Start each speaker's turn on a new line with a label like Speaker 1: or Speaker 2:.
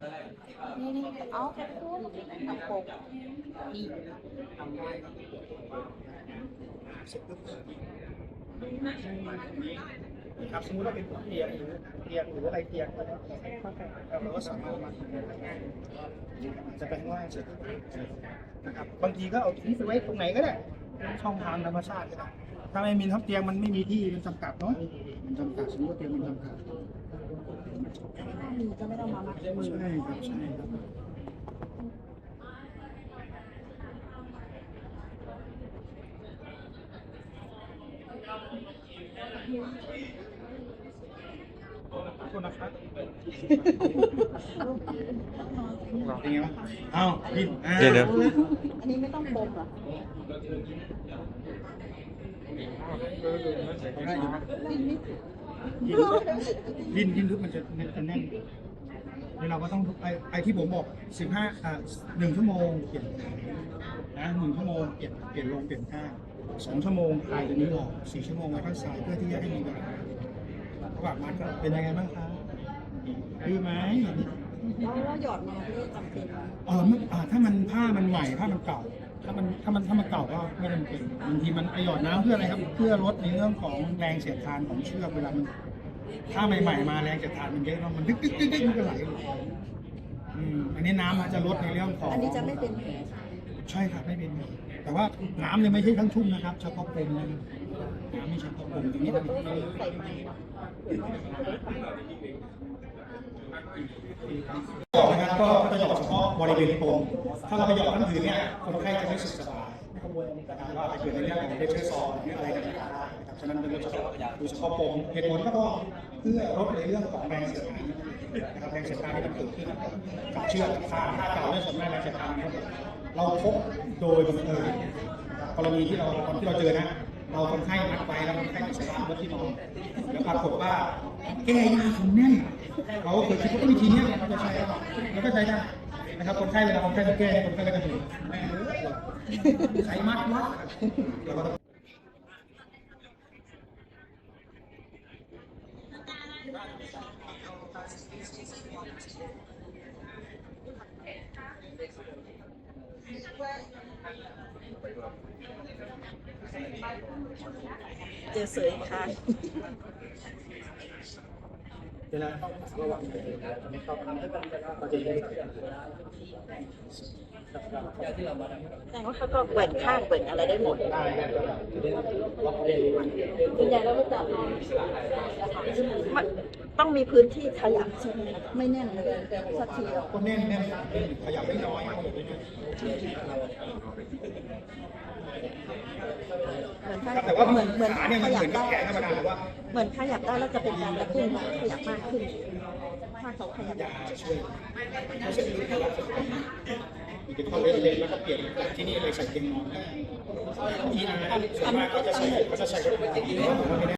Speaker 1: นี่นี่เอาแค่ตัวทำโปกนี่
Speaker 2: ครับสมมติว่าเป็นเตียงหรือเตียงหรืออะไรเตียงก็ได้เราก็สามารถมาจะไปข้างล่างเสร็จนะครับบางทีก็เอาทิ้งไปไว้ตรงไหนก็ได้ช่องทางธรรมชาติก็ได้ ถ้าไม่มีทับเตียงมันไม่มีที่มันจำกัดเนาะมันจำกัดสมมติว่าเตียงมันจำกัด
Speaker 1: ถ้ามีก็ไม่ต้องมามัดมือ
Speaker 2: ใช่ครับใช่ครับขอบคุณนะครับ เป็นไงบ้างเอ้าพี่อ่า
Speaker 3: เดี๋ยวเดี๋ยว
Speaker 1: อันนี้ไม่ต้องปมเหรอ
Speaker 2: ได้อยู่นะ
Speaker 1: ลิ้นไม่ถึง
Speaker 2: ลิ้นลิ้นลึกมันจะมันจะแน่นนี่เราก็ต้องไอไอที่ผมบอกสิบห้าอ่าหนึ่งชั่วโมงเปลี่ยนนะหนึ่งชั่วโมงเปลี่ยนเปลี่ยนลงเปลี่ยนข้างสองชั่วโมงคลายตัวนี้ออกสี่ชั่วโมงไว้ข้างซ้ายเพื่อที่จะให้มีเวลาระหว่างมันก็เป็นยังไงบ้างครับดีไหม
Speaker 1: แล้วเราหยอดมาเพื่อจำเป็น
Speaker 2: เออไม่อ่าถ้ามันผ้ามันใหม่ผ้ามันเก่า ถ้ามันถ้ามันถ้ามันเก่าก็ไม่จำเป็นบางทีมันไอหยอดน้ำเพื่ออะไรครับ เพื่อลดในเรื่องของแรงเสียดทานของเชือกเวลามันถ้าใหม่ๆมาแรงเสียดทานมันเยอะเนาะมันดึกดึกดึกดึกมันก็ไหลลงอืมอันนี้น้ำมันจะลดในเรื่องของ
Speaker 1: อันนี้จะไม่เป็นแผล
Speaker 2: ใช่ครับไม่เป็นแต่ว่าน้ำเนี่ยไม่ใช่ทั้งชุ่มนะครับเฉพาะปมนะน้ำไม่เฉพาะปมตรงนี้มัน
Speaker 1: ใส่ไม้
Speaker 2: หยอดนะครับก็จะหยอดเฉพาะบริเวณปมถ้าเราไปหยอดทั้งผืนเนี่ยคนไข้จะไม่สึกสบายนะครับว่าอาจจะเกิดในเรื่องของเพชเชอร์ซอนหรืออะไรต่างๆได้นะครับฉะนั้นเป็นเราจะดูเฉพาะปมเหตุผลก็เพราะเพื่อลดในเรื่องของแรงเสียดทานนะครับแรงเสียดทานที่มันเกิดขึ้นกับเชือกผ้าผ้าเก่าเนี่ยส่วนมากแรงเสียดทานนะครับเราพบโดยบังเอิญกรณีที่เราตอนที่เราเจอนะ เราคนไข้นัดไปแล้วคนไข้จะใส่ผ้าที่นอนแล้วปรากฏว่าแก้ยาผมแน่นเราเคยคิดว่าวิธีนี้ยเราจะใช้แล้วก็ใช้ได้นะครับคนไข้เวลาคนไข้จะแก้คนไข้ก็จะถูกแม่อ้ยใครมัดวะเราก
Speaker 1: เจอเสยค่ะ
Speaker 2: เวลาระวังไม่เข้าทำให้มันเราจะได้
Speaker 1: แต่ว่าเขาก็แกว่งข้างแกว่งอะไรได้หมด
Speaker 2: ได้จะได้ล็อกเอง
Speaker 1: ส่วนใหญ่เราก็จะมัน ต้องมีพื้นที่ขยับใช่ไหมไม่แน่นเลยสักทีหรอก
Speaker 2: ก็แน่นแน่นขยับไม่น้อย
Speaker 1: เหมือน
Speaker 2: ครับแต่ว่า
Speaker 1: เหมือนเหมือน
Speaker 2: ขาเนี่ย
Speaker 1: ข
Speaker 2: มัน
Speaker 1: ยั
Speaker 2: เหมือนกั
Speaker 1: บได้
Speaker 2: แขนธรรมดาว่า
Speaker 1: เหมือนขยับได้แล้วจะเป็นการกระตุ้นให้ขยับมากขึ้น ถ้าเขาขยับ
Speaker 2: ยาจะช่วยเขาเส้นลึกนะครับมีแต่เข้าเล่นๆแล้วก็เปลี่ยนที่นี่เลยใส่เกงนอนทีอาร์ส่วนมากก็จะใส่ก็จะใส่รถเมล์